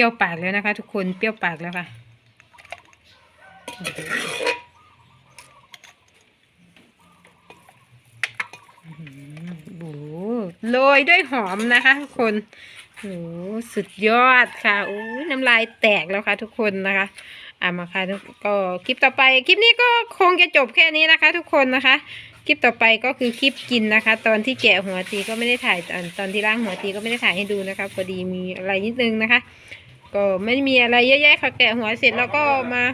รี้ยวปากแล้วนะคะ ทุกคนเปรี้ยวปากแล้วค่ะ โอ้โหโรยด้วยหอมนะคะทุกคนโอ้โหสุดยอดค่ะโอ้น้ำลายแตกแล้วค่ะ ทุกคนนะคะอะมาค่ะก็คลิปต่อไปคลิปนี้ก็คงจะจบแค่นี้นะคะ ทุกคนนะคะ คลิปต่อไปก็คือคลิปกินนะคะ ตอนที่แกะหัวตีก็ไม่ได้ถ่ายตอนตอนที่ล้างหัวตีก็ไม่ได้ถ่ายให้ดูนะคะพอดีมีอะไรนิดนึงนะคะ ก็ไม่มีอะไรเยอะแยะค่ะแกะหัวเสร็จแล้วก็มา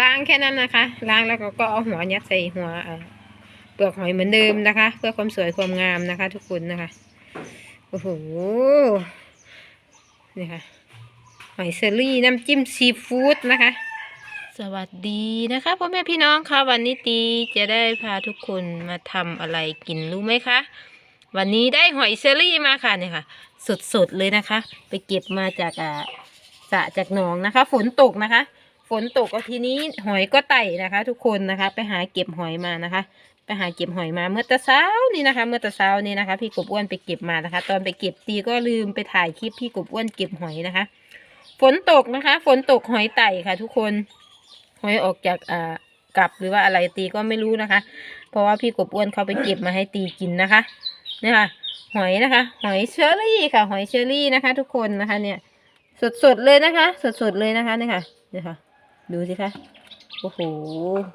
ล้างแค่นั้นนะคะ ล้างแล้วก็ก็เอาหัวยัดใส่หัวเอ่อเปลือกหอยเหมือนเดิมนะคะ เพื่อความสวยความงามนะคะ ทุกคนนะคะโอ้โหนี่ค่ะหอยเชอรี่น้ำจิ้มซีฟู้ดนะคะ สวัสดีนะคะพ่อแม่พี่น้องค่ะวันนี้ตีจะได้พาทุกคนมาทำอะไรกินรู้ไหมคะวันนี้ได้หอยเชอรี่มาค่ะเนี่ยค่ะ สดๆเลยนะคะ ไปเก็บมาจากอ่าสระจากหนองนะคะ ฝนตกนะคะ ฝนตกเอาทีนี้หอยก็ไต่นะคะ ทุกคนนะคะ ไปหาเก็บหอยมานะคะ ไปหาเก็บหอยมาเมื่อตะเช้านี่นะคะ เมื่อตะเช้านี่นะคะ พี่กบอ้วนไปเก็บมานะคะ ตอนไปเก็บตีก็ลืมไปถ่ายคลิปพี่กบอ้วนเก็บหอยนะคะ ฝนตกนะคะ ฝนตกหอยไต่ค่ะ ทุกคนหอยออกจากอ่ากลับหรือว่าอะไรตีก็ไม่รู้นะคะ เพราะว่าพี่กบอ้วนเขาไปเก็บมาให้ตีกินนะคะเนี่ยค่ะ หอยนะคะ หอยเชอรี่ค่ะ หอยเชอรี่นะคะ ทุกคนนะคะเนี่ย สดๆเลยนะคะ สดๆเลยนะคะเนี่ยค่ะเนี่ยค่ะ ดูสิคะโอ้โห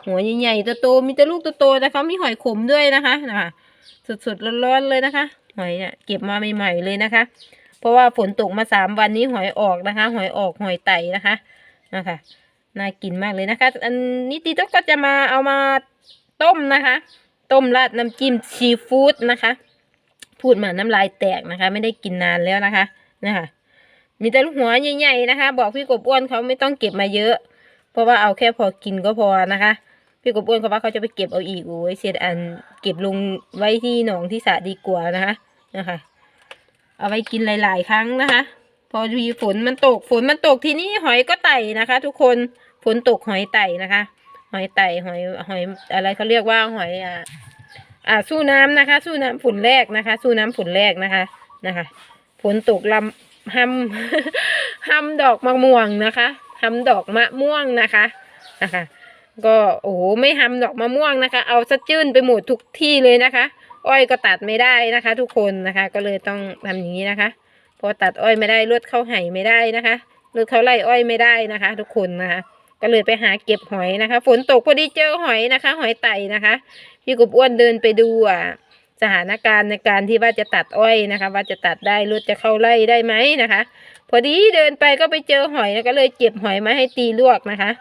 หัวใหญ่ๆโตมีแต่ลูกโตนะคะมีหอยขมด้วยนะคะนะคะสดๆร้อนๆเลยนะคะ หอยเนี่ยเก็บมาใหม่ๆเลยนะคะ เพราะว่าฝนตกมาสามวันนี้หอยออกนะคะ หอยออกหอยไต่นะคะนะคะน่ากินมากเลยนะคะ อันนี้ตีต๊กก็จะมาเอามาต้มนะคะ ต้มราดน้ำจิ้มซีฟู้ดนะคะ พูดมาน้ำลายแตกนะคะ ไม่ได้กินนานแล้วนะคะนะคะมีแต่ลูกหัวใหญ่ๆนะคะ บอกพี่กบอ้วนเขาไม่ต้องเก็บมาเยอะ เพราะว่าเอาแค่พอกินก็พอนะคะ พี่กบอ้วนเขาว่าเขาจะไปเก็บเอาอีกโอ้ยเสียดอันเก็บลงไว้ที่หนองที่สระดีกว่านะคะนะคะ เอาไว้กินหลาย ๆ ครั้งนะคะ พอดีฝนมันตกฝนมันตกทีนี้หอยก็ไต่นะคะ ทุกคนฝนตกหอยไต่นะคะ หอยไต่หอยหอยอะไรเขาเรียกว่าหอยอ่า อ่าสู้น้ำนะคะ สู้น้ำฝนแรกนะคะ สู้น้ำฝนแรกนะคะนะคะฝนตกลำห้ำห้ำดอกมะม่วงนะคะห้ำดอกมะม่วงนะคะนะคะ ก็โอ้โหไม่ห้ำดอกมะม่วงนะคะ เอาซะจื้นไปหมดทุกที่เลยนะคะ อ้อยก็ตัดไม่ได้นะคะ ทุกคนนะคะ ก็เลยต้องทำอย่างนี้นะคะ พอตัดอ้อยไม่ได้รถเข้าไห่ไม่ได้นะคะรถเข้าไล่อ้อยไม่ได้นะคะ ทุกคนนะคะ ก็เลยไปหาเก็บหอยนะคะ ฝนตกพอดีเจอหอยนะคะ หอยไต่นะคะ พี่กบอ้วนเดินไปดูอะสถานการณ์ในการที่ว่าจะตัดอ้อยนะคะ ว่าจะตัดได้รถจะเข้าไล่ได้ไหมนะคะ พอดีเดินไปก็ไปเจอหอยแล้วก็เลยเก็บหอยมาให้ตีลวกนะคะ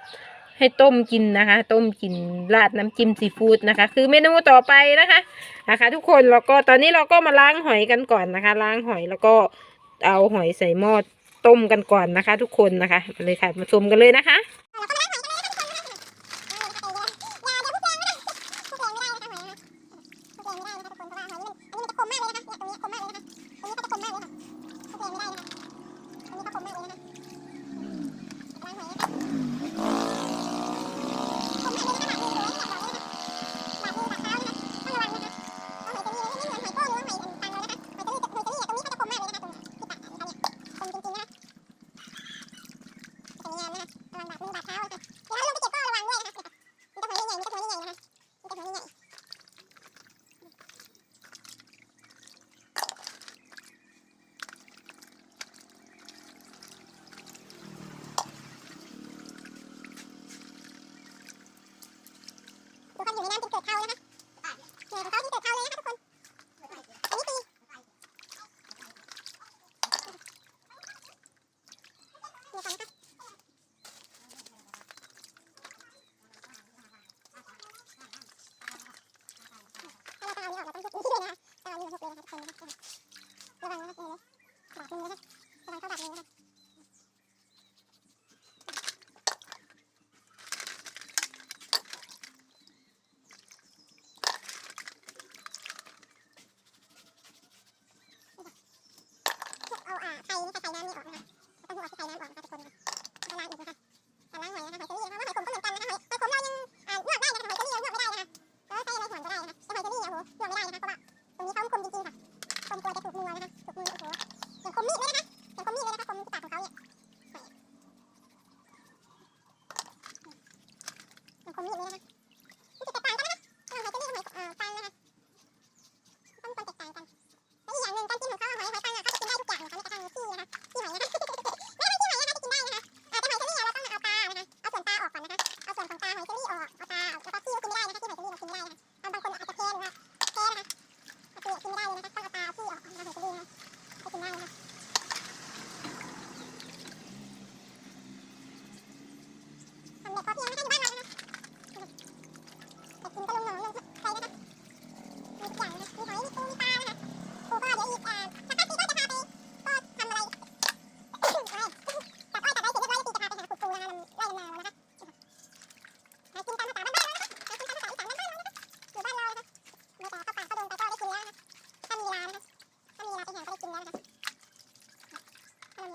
ให้ต้มกินนะคะ ต้มกินราดน้ำจิ้มซีฟู้ดนะคะ คือเมนูต่อไปนะคะนะคะ ทุกคนแล้วก็ตอนนี้เราก็มาล้างหอยกันก่อนนะคะ ล้างหอยแล้วก็เอาหอยใส่หม้อต้มกันก่อนนะคะ ทุกคนนะคะเลยค่ะมาชมกันเลยนะคะ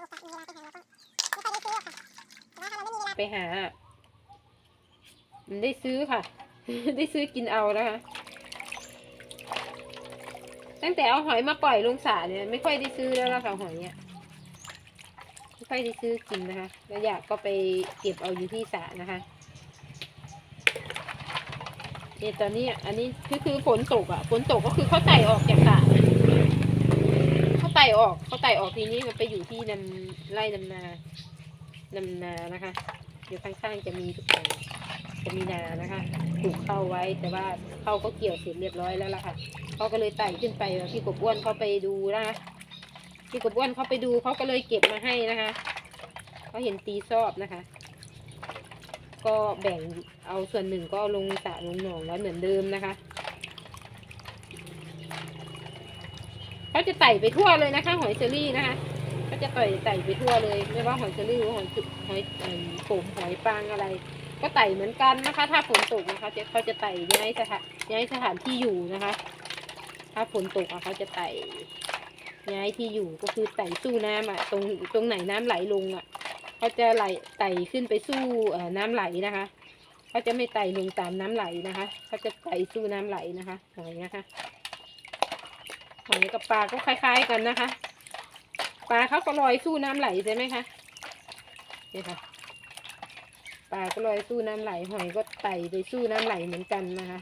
ไปหาไม่ค่อยได้ซื้อหรอกค่ะแต่ว่าถ้าเราไม่มีเวลาไปหามันได้ซื้อค่ะ ได้ซื้อกินเอานะคะ ตั้งแต่เอาหอยมาปล่อยลงสระเนี่ย ไม่ค่อยได้ซื้อแล้วล่ะค่ะหอยเนี่ยไม่ค่อยได้ซื้อกินนะคะแล้วอยากก็ไปเก็บเอาอยู่ที่สระนะคะเนี่ยตอนนี้อันนี้คือคือฝนตกอะฝนตกก็คือเขาไต่ออกจากสระเขาไต่ออกเขาไต่ออกทีนี้มันไปอยู่ที่นำไร่นำนานำนานะคะอยู่ข้างๆจะมีทุกอย่างจะมีนานะคะปลูกเข้าไว้แต่ว่าเข้าก็เกี่ยวเสร็จเรียบร้อยแล้วล่ะค่ะเขาก็เลยไต่ขึ้นไปพี่กบอ้วนเขาไปดูนะคะพี่กบอ้วนเขาไปดูเขาก็เลยเก็บมาให้นะคะเขาเห็นตีซอบนะคะ ก็แบ่งเอาส่วนหนึ่งก็ลงสระลงหนองแล้วเหมือนเดิมนะคะ เขาจะไต่ไปทั่วเลยนะคะ หอยเชอรี่นะคะก็จะไต่ไต่ไปทั่วเลย ไม่ว่าหอยเชอรี่หรือหอยจุกหอยเอิ่มโขมหอยปางอะไร ก็ไต่เหมือนกันนะคะ ถ้าฝนตกนะคะเขาจะไต่ย้ายสถานย้ายสถานที่อยู่นะคะ ถ้าฝนตกอะเขาจะไต่ย้ายที่อยู่ก็คือไต่สู้น้ำอะตรงตรงไหนน้ำไหลลงอะเขาจะไหลไต่ขึ้นไปสู้เอน้ำไหลนะคะเขาจะไม่ไต่ลงตามน้ำไหลนะคะเขาจะไต่สู้น้ำไหลนะคะหอยนะคะ หอยกับปลาก็คล้ายๆกันนะคะ ปลาเขาก็ลอยสู้น้ำไหลใช่ไหมคะนี่ค่ะ ปลาก็ลอยสู้น้ำไหล หอยก็ไต่ไปสู้น้ำไหลเหมือนกันนะคะ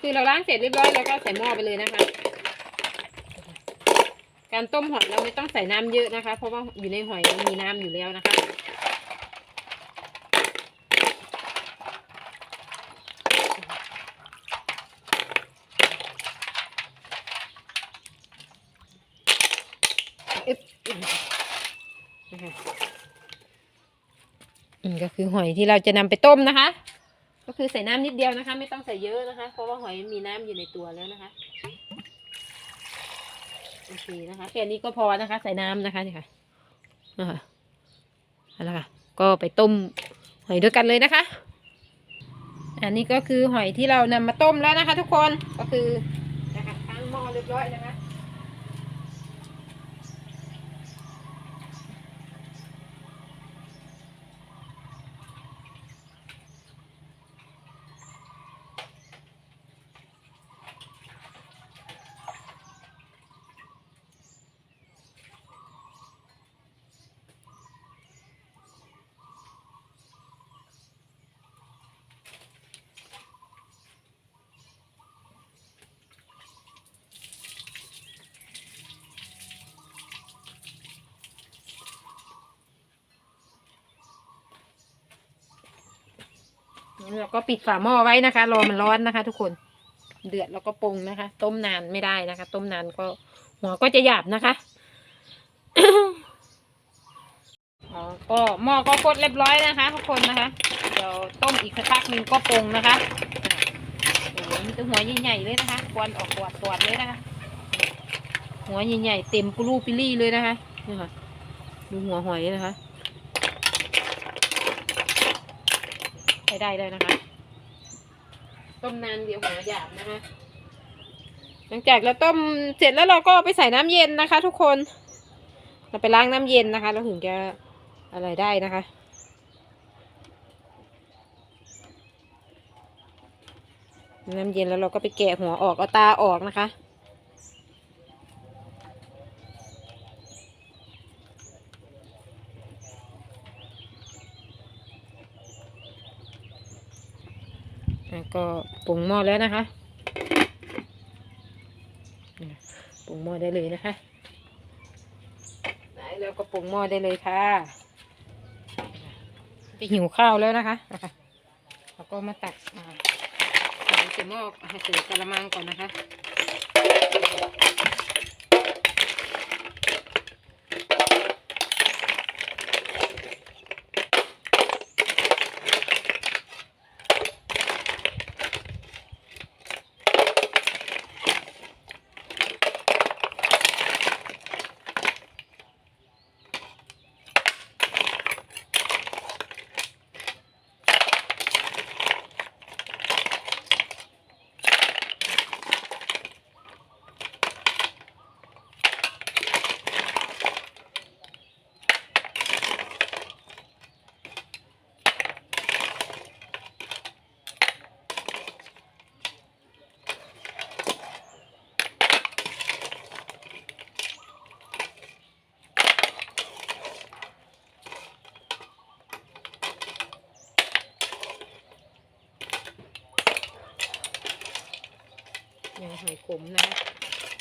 คือเราล้างเสร็จเรียบร้อยแล้วก็ใส่หม้อไปเลยนะคะ การต้มหอยเราไม่ต้องใส่น้ำเยอะนะคะ เพราะว่าอยู่ในหอยมันมีน้ำอยู่แล้วนะคะอึ๊บนะคะอืมก็คือหอยที่เราจะนำไปต้มนะคะ คือใส่น้ำนิดเดียวนะคะ ไม่ต้องใส่เยอะนะคะ เพราะว่าหอยมีน้ำอยู่ในตัวแล้วนะคะโอเคนะคะแค่นี้ก็พอนะคะ ใส่น้ำนะคะนี่ค่ะนะคะเอาละค่ะ ก็ไปต้มหอยด้วยกันเลยนะคะ อันนี้ก็คือหอยที่เรานำมาต้มแล้วนะคะ ทุกคนก็คือนะคะตั้งหม้อเรียบร้อยนะคะ เราก็ปิดฝาหม้อไว้นะคะ รอมันร้อนนะคะ ทุกคน เดือดแล้วก็ปรุงนะคะ ต้มนานไม่ได้นะคะ ต้มนานก็หัวก็จะหยาบนะคะอ๋อก็หม้อก็กดเรียบร้อยนะคะ ทุกคนนะคะ เดี๋ยวต้มอีกสักพักหนึงก็ปรุงนะคะโอ้โหมีแต่หัวใหญ่ๆเลยนะคะควันออกกวาดกวาดเลยนะคะ หัวใหญ่ๆเต็มปุรูปิลี่เลยนะคะนี่ค่ะดูหัวหอยนะคะ ช้ได้เลยนะคะ ต้มนานเดี๋ยวหัวหยาบนะคะ หลังจากเราต้มเสร็จแล้วเราก็เอาไปใส่น้ำเย็นนะคะ ทุกคน เราไปล้างน้ำเย็นนะคะ เราถึงจะอะไรได้นะคะน้ำเย็นแล้วเราก็ไปแกะหัวออกเอาตาออกนะคะ ก็ปรุงหม้อแล้วนะคะปรุงหม้อได้เลยนะคะได้แล้วก็ปรุงหม้อได้เลยค่ะไปหิวข้าวแล้วนะคะแล้วก็มาตักใส่หม้อให้ใส่กระมังก่อนนะคะ ยังหอยขมนะคะ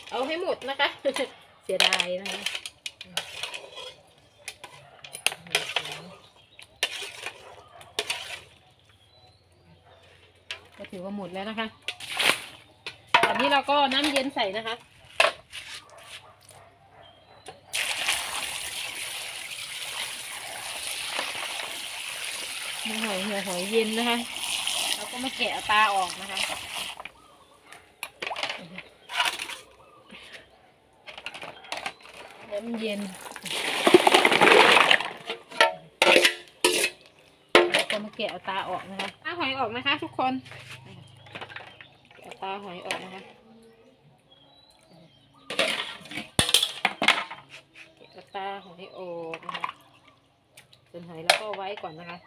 เอาให้หมดนะคะ เสียดายนะคะก็ถือว่าหมดแล้วนะคะ ตอนนี้เราก็น้ำเย็นใส่นะคะมีหอยหัวหอยเย็นนะคะ เราก็มาแกะตาออกนะคะ น้ำเย็นแล้วก็มาแกะเอาตาออกนะคะตาหอยออกนะคะ ทุกคน แกะตาหอยออกนะคะแกะตาหอยออกนะคะส่วนหอยแล้วก็ไว้ก่อนนะคะ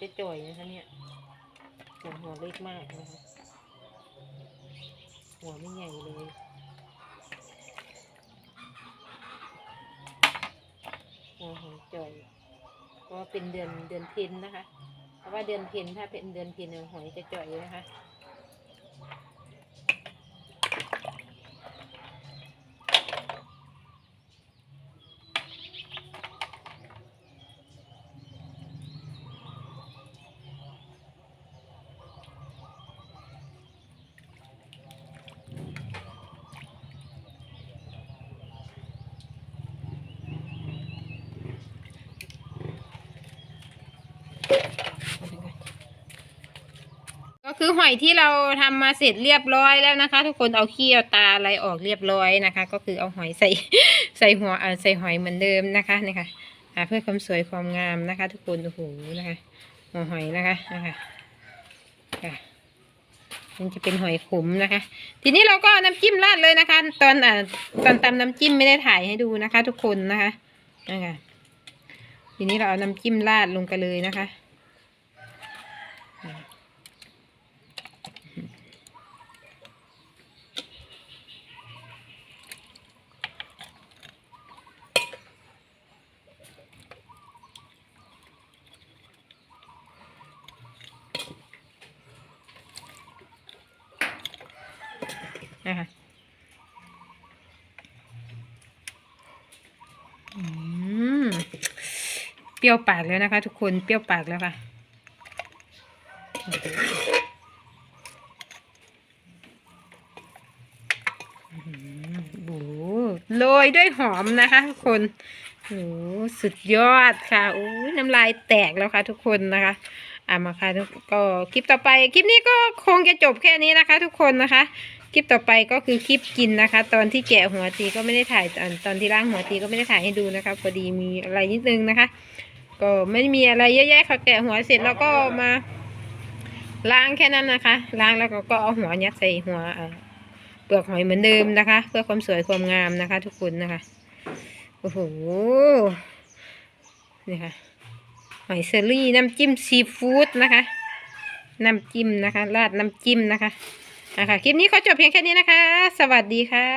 จะจ่อยนะคะเนี่ยส่วนหัวเล็กมากนะคะหัวไม่ใหญ่เลยหัวหอยจ่อยก็เป็นเดือนเดือนเพ็ญนะคะ เพราะว่าเดือนเพ็ญถ้าเป็นเดือนเพ็ญเนี่ยหอยจะจ่อยนะคะ คือหอยที่เราทำมาเสร็จเรียบร้อยแล้วนะคะ ทุกคนเอาเขี้เอาตาอะไรออกเรียบร้อยนะคะ ก็คือเอาหอยใส่ใส่หัวเอ่อใส่หอยเหมือนเดิมนะคะนี่ค่ะอ่าเพื่อความสวยความงามนะคะ ทุกคนโอ้โหนะคะหัวหอยนะคะนะคะค่ะมันจะเป็นหอยขมนะคะ ทีนี้เราก็เอาน้ำจิ้มราดเลยนะคะ ตอนอ่าตอนตำน้ำจิ้มไม่ได้ถ่ายให้ดูนะคะ ทุกคนนะคะนะคะทีนี้เราเอาน้ำจิ้มราดลงกันเลยนะคะอืม เปรี้ยวปากแล้วนะคะ ทุกคนเปรี้ยวปากแล้วค่ะ โอ้โหโรยด้วยหอมนะคะทุกคนโอ้สุดยอดค่ะโอ้น้ำลายแตกแล้วค่ะ ทุกคนนะคะอะมาค่ะก็คลิปต่อไป คลิปนี้ก็คงจะจบแค่นี้นะคะ ทุกคนนะคะ คลิปต่อไปก็คือคลิปกินนะคะ ตอนที่แกะหัวตีก็ไม่ได้ถ่ายตอนตอนที่ล้างหัวตีก็ไม่ได้ถ่ายให้ดูนะคะพอดีมีอะไรนิดนึงนะคะ ก็ไม่มีอะไรเยอะแยะค่ะ แกะหัวเสร็จแล้วก็มาล้างแค่นั้นนะคะ ล้างแล้วก็ก็เอาหัวยัดใส่หัวเอ่อเปลือกหอยเหมือนเดิมนะคะ เพื่อความสวยความงามนะคะ ทุกคนนะคะโอ้โหนี่ค่ะหอยเซอรี่น้ำจิ้มซีฟู้ดนะคะน้ำจิ้มนะคะราดน้ำจิ้มนะคะนะคะคลิปนี้ขอจบเพียงแค่นี้นะคะ สวัสดีค่ะ